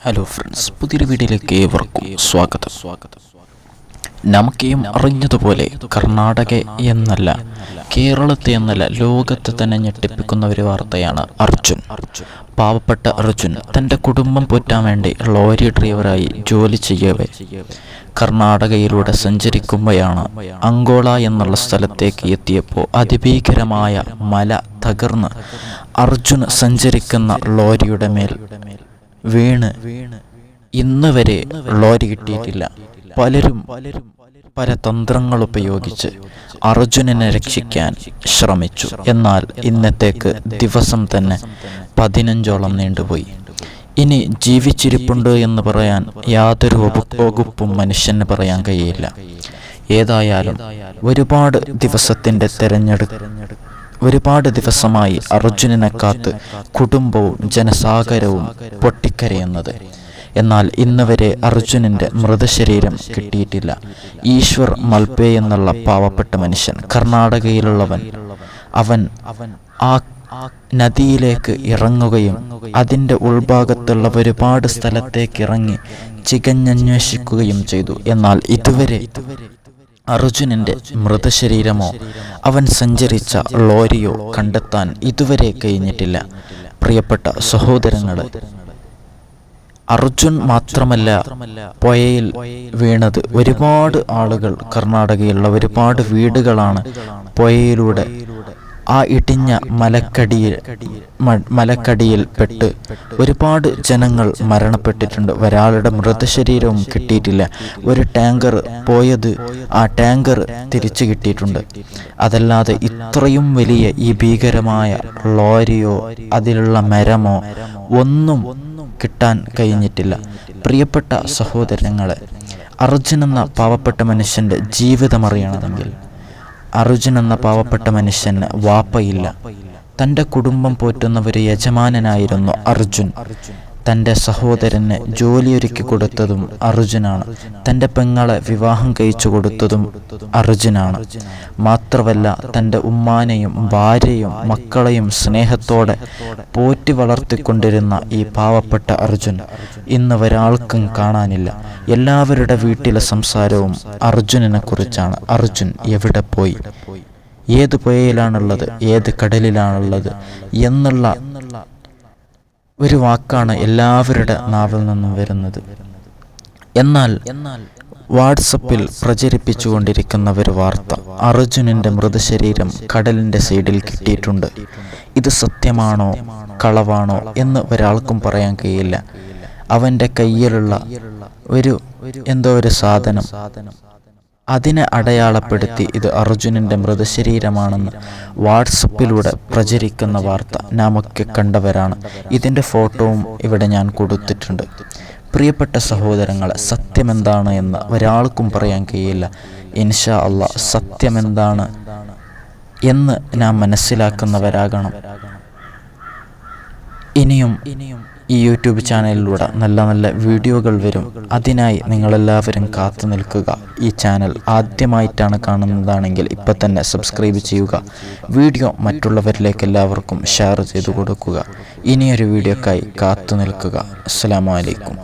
Hello friends പുതിയൊരു വീഡിയോയിലേക്ക് ഏവർക്കും സ്വാഗതം. സ്വാഗതം നമുക്കേം അറിഞ്ഞതുപോലെ കർണാടക എന്നല്ല കേരളത്തെ എന്നല്ല ലോകത്തെ തന്നെ ഞെട്ടിപ്പിക്കുന്ന ഒരു വാർത്തയാണ് അർജുൻ. പാവപ്പെട്ട അർജുൻ തന്റെ കുടുംബം പോറ്റാൻ വേണ്ടി ലോറി ഡ്രൈവറായി ജോലി ചെയ്യവേ. കർണാടകയിലൂടെ സഞ്ചരിക്കുമ്പോഴാണ് അങ്കോള എന്നുള്ള സ്ഥലത്തേക്ക് എത്തിയപ്പോൾ അതിഭീകരമായ മല തകർന്ന് അർജുൻ സഞ്ചരിക്കുന്ന ലോറിയുടെ മേൽ വീണ് ഇന്ന് വരെ ലോറി കിട്ടിയിട്ടില്ല. പലരും പല തന്ത്രങ്ങൾ ഉപയോഗിച്ച് അർജുനനെ രക്ഷിക്കാൻ ശ്രമിച്ചു. എന്നാൽ ഇന്നത്തേക്ക് ദിവസം തന്നെ പതിനഞ്ചോളം നീണ്ടുപോയി. ഇനി ജീവിച്ചിരിപ്പുണ്ട് എന്ന് പറയാൻ യാതൊരു വകുപ്പും മനുഷ്യന് പറയാൻ കഴിയില്ല. ഏതായാലും ഒരുപാട് ദിവസത്തിന്റെ തെരഞ്ഞെടുപ്പ് ഒരുപാട് ദിവസമായി അർജുനനെ കാത്ത് കുടുംബവും ജനസാഗരവും പൊട്ടിക്കരയുന്നത്. എന്നാൽ ഇന്ന് വരെ അർജുനന്റെ മൃതശരീരം കിട്ടിയിട്ടില്ല. ഈശ്വർ മൽപേ എന്നുള്ള പാവപ്പെട്ട മനുഷ്യൻ കർണാടകയിലുള്ളവൻ അവൻ ആ നദിയിലേക്ക് ഇറങ്ങുകയും അതിന്റെ ഉൾഭാഗത്തുള്ള ഒരുപാട് സ്ഥലത്തേക്ക് ഇറങ്ങി ചികഞ്ഞന്വേഷിക്കുകയും ചെയ്തു. എന്നാൽ ഇതുവരെ അർജുനന്റെ മൃതശരീരമോ അവൻ സഞ്ചരിച്ച ലോറിയോ കണ്ടെത്താൻ ഇതുവരെ കഴിഞ്ഞിട്ടില്ല. പ്രിയപ്പെട്ട സഹോദരങ്ങളെ അർജുൻ മാത്രമല്ല പുഴയിൽ വീണത് ഒരുപാട് ആളുകൾ കർണാടകയിലുള്ള ഒരുപാട് വീടുകളാണ് പുഴയിലൂടെ ആ ഇടിഞ്ഞ മലക്കടിയിൽ മലക്കടിയിൽ പെട്ട് ഒരുപാട് ജനങ്ങൾ മരണപ്പെട്ടിട്ടുണ്ട്. ഒരാളുടെ മൃതശരീരവും കിട്ടിയിട്ടില്ല. ഒരു ടാങ്കർ പോയത് ആ ടാങ്കർ തിരിച്ചു കിട്ടിയിട്ടുണ്ട്. അതല്ലാതെ ഇത്രയും വലിയ ഈ ഭീകരമായ ലോറിയോ അതിലുള്ള മരമോ ഒന്നും കിട്ടാൻ കഴിഞ്ഞിട്ടില്ല. പ്രിയപ്പെട്ട സഹോദരങ്ങളെ അർജുൻ എന്ന പാവപ്പെട്ട മനുഷ്യന്റെ ജീവിതം അറിയണമെങ്കിൽ അർജുൻ എന്ന പാവപ്പെട്ട മനുഷ്യന് വാപ്പയില്ല. തന്റെ കുടുംബം പോറ്റുന്ന ഒരു യജമാനനായിരുന്നു അർജുൻ. തന്റെ സഹോദരന് ജോലിയൊരുക്കി കൊടുത്തതും അർജുനാണ്. തന്റെ പെങ്ങളെ വിവാഹം കഴിച്ചു കൊടുത്തതും അർജുനാണ്. മാത്രമല്ല തന്റെ ഉമ്മാനെയും ഭാര്യയും മക്കളെയും സ്നേഹത്തോടെ പോറ്റി വളർത്തിക്കൊണ്ടിരുന്ന ഈ പാവപ്പെട്ട അർജുൻ ഇന്ന് ഒരാൾക്കും കാണാനില്ല. എല്ലാവരുടെ വീട്ടിലെ സംസാരവും അർജുനനെ കുറിച്ചാണ് അർജുൻ എവിടെ പോയി? ഏത് പുഴയിലാണുള്ളത്? ഏത് കടലിലാണുള്ളത്? എന്നുള്ള ഒരു വാക്കാണ് എല്ലാവരുടെ നാവിൽ നിന്നും വരുന്നത്. എന്നാൽ വാട്സപ്പിൽ പ്രചരിപ്പിച്ചുകൊണ്ടിരിക്കുന്ന ഒരു വാർത്ത അർജുനന്റെ മൃതശരീരം കടലിന്റെ സൈഡിൽ കിട്ടിയിട്ടുണ്ട്. ഇത് സത്യമാണോ കളവാണോ എന്ന് ഒരാൾക്കും പറയാൻ കഴിയില്ല. അവന്റെ കയ്യിലുള്ള ഒരു എന്തോ ഒരു സാധനം. അതിനെ അടയാളപ്പെടുത്തി ഇത് അർജുനന്റെ മൃതശരീരമാണെന്ന് വാട്സപ്പിലൂടെ പ്രചരിക്കുന്ന വാർത്ത നാമൊക്കെ കണ്ടവരാണ്. ഇതിന്റെ ഫോട്ടോവും ഇവിടെ ഞാൻ കൊടുത്തിട്ടുണ്ട്. പ്രിയപ്പെട്ട സഹോദരങ്ങളെ സത്യമെന്താണ് എന്ന് ഒരാൾക്കും പറയാൻ കഴിയില്ല. ഇൻഷാ അല്ല സത്യമെന്താണ് എന്ന് നാം മനസ്സിലാക്കുന്നവരാകണം. ഇനിയും ഇനിയും ഈ യൂട്യൂബ് ചാനലിലൂടെ നല്ല നല്ല വീഡിയോകൾ വരും. അതിനായി നിങ്ങളെല്ലാവരും കാത്തു നിൽക്കുക. ഈ ചാനൽ ആദ്യമായിട്ടാണ് കാണുന്നതാണെങ്കിൽ ഇപ്പം തന്നെ സബ്സ്ക്രൈബ് ചെയ്യുക. വീഡിയോ മറ്റുള്ളവരിലേക്ക് എല്ലാവർക്കും ഷെയർ ചെയ്തു കൊടുക്കുക. ഇനിയൊരു വീഡിയോക്കായി കാത്തു നിൽക്കുക. അസ്സാം വലൈക്കും